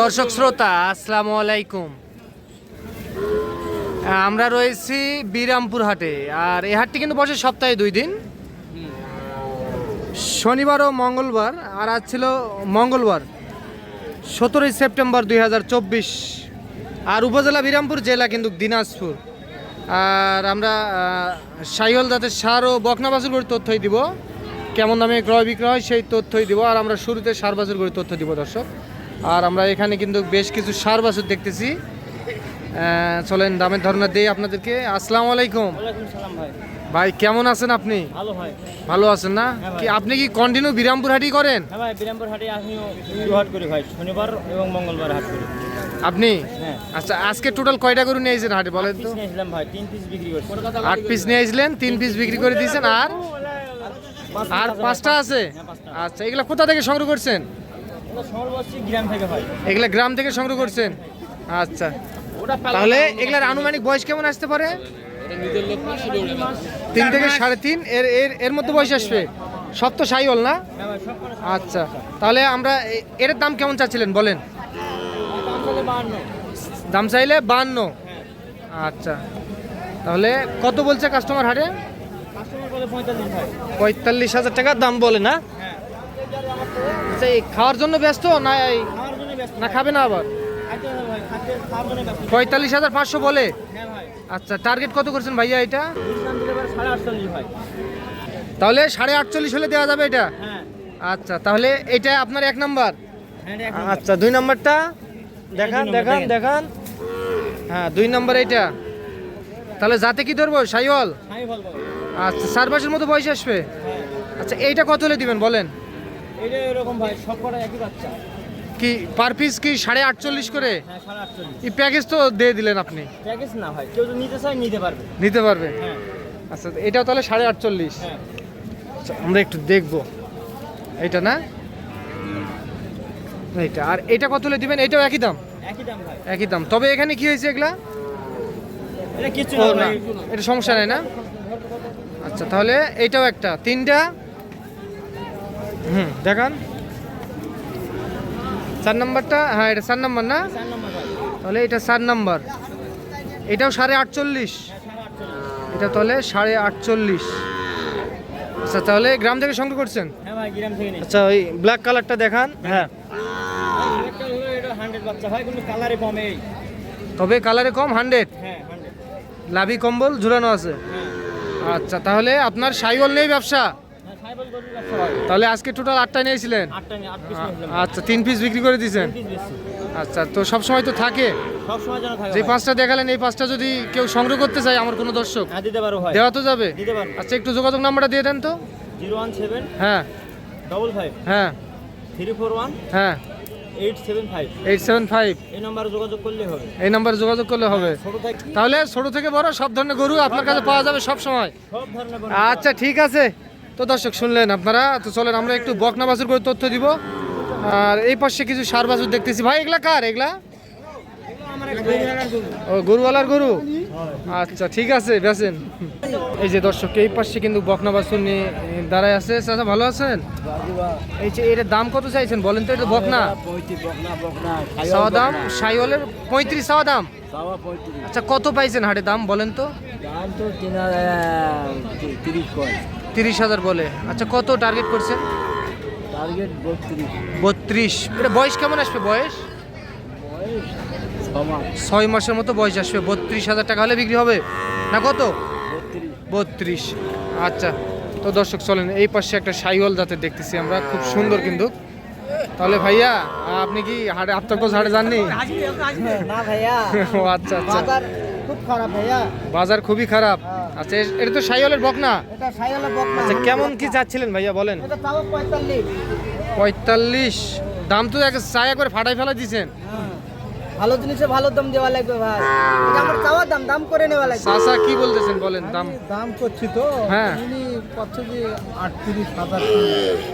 দর্শক শ্রোতা, আসসালামু আলাইকুম। আমরা রয়েছি বিরামপুর হাটে, আর এই হাটটি কিন্তু বসে সপ্তাহে দুই দিন। শনিবার ও মঙ্গলবার, আর আজ ছিল মঙ্গলবার, সতেরোই সেপ্টেম্বর দুই হাজার চব্বিশ। আর উপজেলা বিরামপুর জেলা কিন্তু দিনাজপুর। আর আমরা সাইহল জাতের সার ও বকনা বাছুর তথ্যই দিব। কেমন দামে ক্রয় বিক্রয় হয় সেই তথ্যই দিব, আর আমরা শুরুতে সার বাছুর করে তথ্য দিব দর্শক। আর আমরা এখানে কিন্তু বেশ কিছু সার বাছুর দেখতেছি। চলেন দামের ধারণা দিই আপনাদেরকে। আসসালামু আলাইকুম। ভাই। কেমন আছেন আপনি? ভালো ভাই। ভালো আছেন না? হ্যাঁ কি আপনি কি কন্টিনিউ বিরামপুর হাটই করেন? হ্যাঁ ভাই বিরামপুর হাটে আমিও হাট করি ভাই শনিবার এবং মঙ্গলবার হাট করি। আপনি? হ্যাঁ। আচ্ছা আজকে টোটাল কয়টা গরু নিয়েছেন হাটে বলেন তো? ভাই পিস বিক্রি করছি। আট পিস নিয়েছিলেন তিন পিস বিক্রি করে দিয়েছেন আর? আর পাঁচটা আছে? আচ্ছা এগুলা কোথা থেকে সংগ্রহ করছেন? এগুলা গ্রাম থেকে সংগ্রহ করছেন? আচ্ছা। তাহলে এগুলার আনুমানিক বয়স কেমন আসতে পারে? তিন থেকে সাড়ে তিন? এর এর এর মধ্যে বয়স আসবে? সব তো সাই হল না? আচ্ছা। তাহলে আমরা এর দাম কেমন চাচ্ছিলেন? বলেন। দাম বাহান্ন চাইলে বান্ন। আচ্ছা। তাহলে কত বলছে কাস্টমার হারে? পঁয়তাল্লিশ হাজার। টাকার দাম বলে না? হ্যাঁ। আচ্ছা এই খাওয়ার জন্য ব্যস্ত না না খাবে না আবার? পঁয়তাল্লিশ হাজার পাঁচশো বলে? হ্যাঁ আচ্ছা টার্গেট কত করছেন ভাইয়া এটা? তাহলে সাড়ে আটচল্লিশ হলে দেওয়া যাবে এটা? হ্যাঁ। আচ্ছা তাহলে এটা আপনার এক নাম্বার? হ্যাঁ। আচ্ছা দুই নাম্বারটা? দেখান দেখান দেখান। হ্যাঁ দুই নাম্বার এটা। তাহলে যাতে কি ধরবো সাইওয়াল আচ্ছা চার মাসের মতো বয়স আসবে? আচ্ছা এইটা কত হলে দিবেন বলেন? এটা এরকম ভাই সব কটা একই বাচ্চা। কি পার পিস কি সাড়ে আটচল্লিশ করে? হ্যাঁ সাড়ে আটচল্লিশ। এই প্যাকেজ তো দিয়ে দিলেন আপনি। প্যাকেজ না ভাই কেউ যদি নিতে চায় নিতে পারবে। নিতে পারবে? হ্যাঁ। আচ্ছা এটাও তাহলে সাড়ে আটচল্লিশ। হ্যাঁ। আচ্ছা, আমরা একটু দেখব। এইটা না? এইটা আর এটা কত হলে দিবেন? এটাও একই দাম? একই দাম ভাই। একই দাম। তবে এখানে কি হয়েছে এগুলা? এটা কিছু না এটা সমস্যা নেই না? আচ্ছা তাহলে এইটাও একটা। তিনটা? হুম দেখান। চার নাম্বারটা? হ্যাঁ এটা চার নাম্বার না? তাহলে এটা চার নাম্বার। এটাও সাড়ে আটচল্লিশ। এটা তাহলে সাড়ে আটচল্লিশ। আচ্ছা তাহলে গ্রাম থেকে সংগ্রহ করছেন? হ্যাঁ আচ্ছা ওই ব্ল্যাক কালারটা দেখান। হ্যাঁ। তবে কালারে কম হান্ড্রেড হ্যাঁ লাভি কম্বল ঝুলানো আছে। হ্যাঁ। আচ্ছা তাহলে আপনার সাইওয়াল নেই ব্যবসা হ্যাঁ সাইবল গরুর বাচ্চা ভাই তাহলে আজকে টোটাল আটটা নিয়েছিলেন? আচ্ছা তিন পিস বিক্রি করে দিয়েছেন? আচ্ছা তো সব সময় তো থাকে যে পাঁচটা দেখালেন এই পাঁচটা যদি কেউ সংগ্রহ করতে চায় আমার কোনো দর্শক হ্যাঁ দেওয়া তো যাবে। আচ্ছা একটু যোগাযোগ নাম্বারটা দিয়ে দেন তো। জিরো ওয়ান সেভেন হ্যাঁ। ডবল ফাইভ হ্যাঁ। থ্রি ফোর ওয়ান হ্যাঁ। এই নম্বরে যোগাযোগ করলে হবে। এই নাম্বারে যোগাযোগ করলে হবে। তাহলে ছোট থেকে বড় সব ধরনের গরু আপনার কাছে পাওয়া যাবে সব সময় আচ্ছা ঠিক আছে। তো দর্শক, শুনলেন আপনারা? তো চলেন, আমরা একটু বকনা বাছুর করে তথ্য দিব। আর এই পাশে কিছু সার বাছুর দেখতেছি। ভাই, এগুলা কার? এগুলা? ও, গরুওয়ালার গরু? আচ্ছা ঠিক আছে বেছেন এই যে দর্শক, এই পাশে কিন্তু বকনা বাছুর নিয়ে দাঁড়ায় আছে। চাচা, ভালো আছেন? এই যে, এটার দাম কত চাইছেন? বলেন তো, এটা বকনা। চাওয়া দাম? সাইওয়ালের পঁয়ত্রিশ চাওয়া দাম? আচ্ছা কত পাইছেন হাটে দাম? বলেন তো। দাম তো তিন তিরিশ তিরিশ হাজার বলে। আচ্ছা কত টার্গেট করছেন টার্গেট বত্রিশ। বত্রিশ। এটা বয়স কেমন আসবে? বয়স? ছয় মাসের মতো বয়স আসবে। বত্রিশ হাজার টাকা হলে বিক্রি হবে? না কত? বত্রিশ। আচ্ছা তো দর্শক চলেন এই পাশে একটা সাইওয়াল জাতের দেখতেছি আমরা। খুব সুন্দর কিন্তু। তাহলে ভাইয়া আপনি কি হাটে আফতারকোজ হাটে যাননি? না ভাইয়া। ও আচ্ছা আচ্ছা। খুব খারাপ ভাইয়া। বাজার খুবই খারাপ। আচ্ছা এ- এটা তো সাইওয়ালের বক না? এটা বকনা আচ্ছা কেমন কি চাচ্ছিলেন ভাইয়া বলেন? এটা চাবো পঁয়তাল্লিশ। পঁয়তাল্লিশ। দাম তো এক চায়া করে ফাটাই ফেলা দিয়েছেন ভালো জিনিসে ভালো দাম দেওয়া লাগবে ভাই। এটা আমার চাওয়ার দাম দাম করে নেওয়া লাগবে। চাচা কি বলতেছেন বলেন দাম? দাম করছি তো হ্যাঁ। উনি করছে যে আটত্রিশ হাজার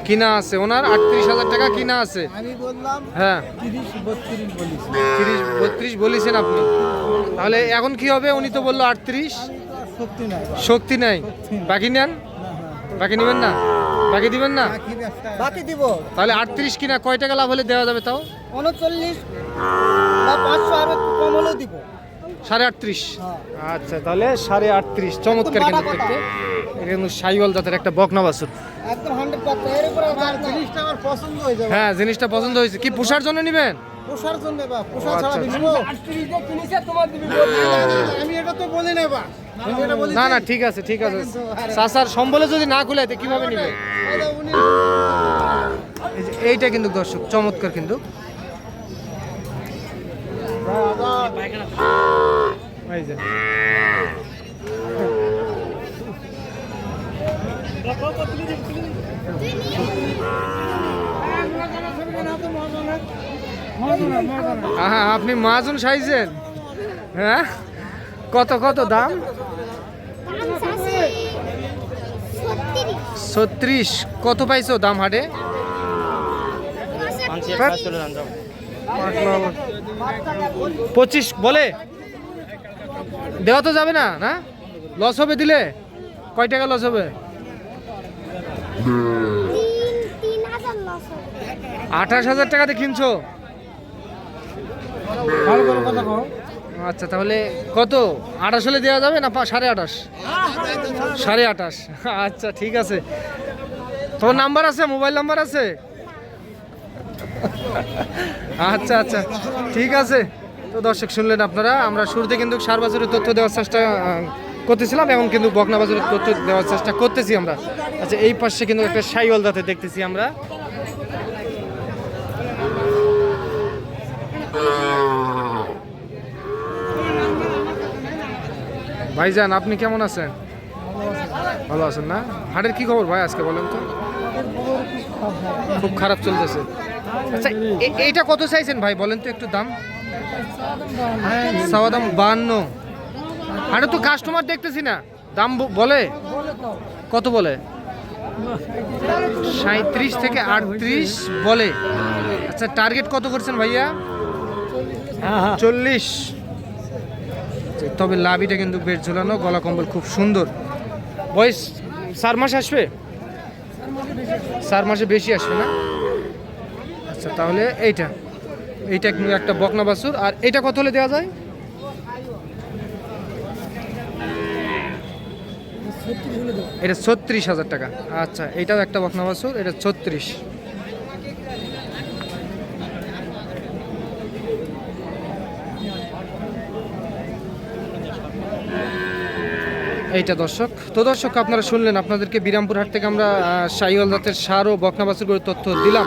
কিনা আছে ওনার আটত্রিশ হাজার টাকা কিনা আছে। আমি বললাম হ্যাঁ। তিরিশ বত্রিশ বলিস। তিরিশ বত্রিশ বলেছেন আপনি। তাহলে এখন কি হবে? উনি তো বলল আটত্রিশ। শক্তি নাই শক্তি নাই। বাকি নেন? বাকি নেবেন না? বাকি দিবেন না? বাকি ব্যবসা। বাকি দিব। তাহলে আটত্রিশ কিনা কয় টাকা লাভ হলে দেওয়া যাবে তাও? উনচল্লিশ বা পাঁচশো আর একটু কম হলেও দিব। সাড়ে আটত্রিশ। হ্যাঁ। আচ্ছা তাহলে সাড়ে আটত্রিশ। চমৎকার একদম কিন্তু দেখতে। কিন্তু সাইওয়াল জাতের একটা বকনা বাছুর। একদম হান্ড্রেড এর উপরে আর দাম নাই। জিনিসটা আমার পছন্দ হয়ে যাবে। হ্যাঁ জিনিসটা পছন্দ হয়েছে। কি পোষার জন্য নেবেন? পোষার জন্য বা পোষা ছাড়া আচ্ছা, দিব আমি এটা তো বলি না বা আমি এটা বলি না না ঠিক আছে ঠিক আছে। চাষার সম্বলে যদি না খুলে তো কীভাবে নিবে? এইটা কিন্তু দর্শক চমৎকার কিন্তু। এই যে। আপনি মাজন সাইজেন হ্যাঁ? কত কত দাম? ছত্রিশ। কত পাইছো দাম হাটে? পঁচিশ বলে? দেওয়া তো যাবে না না? লস হবে দিলে? কয় টাকা লস হবে? আঠাশ হাজার টাকাতে কিনছো? আচ্ছা তাহলে কত? আঠাশ হলে দেওয়া যাবে না সাড়ে আঠাশ? সাড়ে আঠাশ। আচ্ছা ঠিক আছে। তোমার নাম্বার আছে? মোবাইল নাম্বার আছে? আচ্ছা আচ্ছা ঠিক আছে। তো দর্শক, শুনলেন আপনারা, আমরা শুরুতে কিন্তু সার বাজারের তথ্য দেওয়ার চেষ্টা করতেছিলাম এবং কিন্তু বকনা বাজারের তথ্য দেওয়ার চেষ্টা করতেছি আমরা। আচ্ছা এই পাশে কিন্তু একটা সাইওয়াল দাঁতে দেখতেছি আমরা। ভাইজান, আপনি কেমন আছেন? ভালো আছেন না? হাটের কি খবর ভাই আজকে বলেন তো? খুব খারাপ চলতেছে। আচ্ছা এইটা কত চাইছেন ভাই? বলেন তো একটু দাম। সাওয়া দাম বান্ন। হাটে তো কাস্টমার দেখতেছি না। দাম বলে? কত বলে? সাঁত্রিশ থেকে আটত্রিশ বলে। আচ্ছা টার্গেট কত করছেন ভাইয়া? চল্লিশ। তবে লাভিটা কিন্তু বেশ ঝোলানো, গলা কম্বল খুব সুন্দর। বয়স চার মাস আসবে? চার মাসে বেশি আসবে না? আচ্ছা তাহলে এইটা। এইটা একটা বকনা বাছুর? আর এটা কত হলে দেওয়া যায়? এটা ছত্রিশ হাজার টাকা। আচ্ছা এটাও একটা বকনা বাছুর, এটা ছত্রিশ। এইটা দর্শক। তো দর্শক, আপনারা শুনলেন, আপনাদেরকে বিরামপুর হাট থেকে আমরা শাহিওয়াল জাতের সার ও বকনা করে তথ্য দিলাম।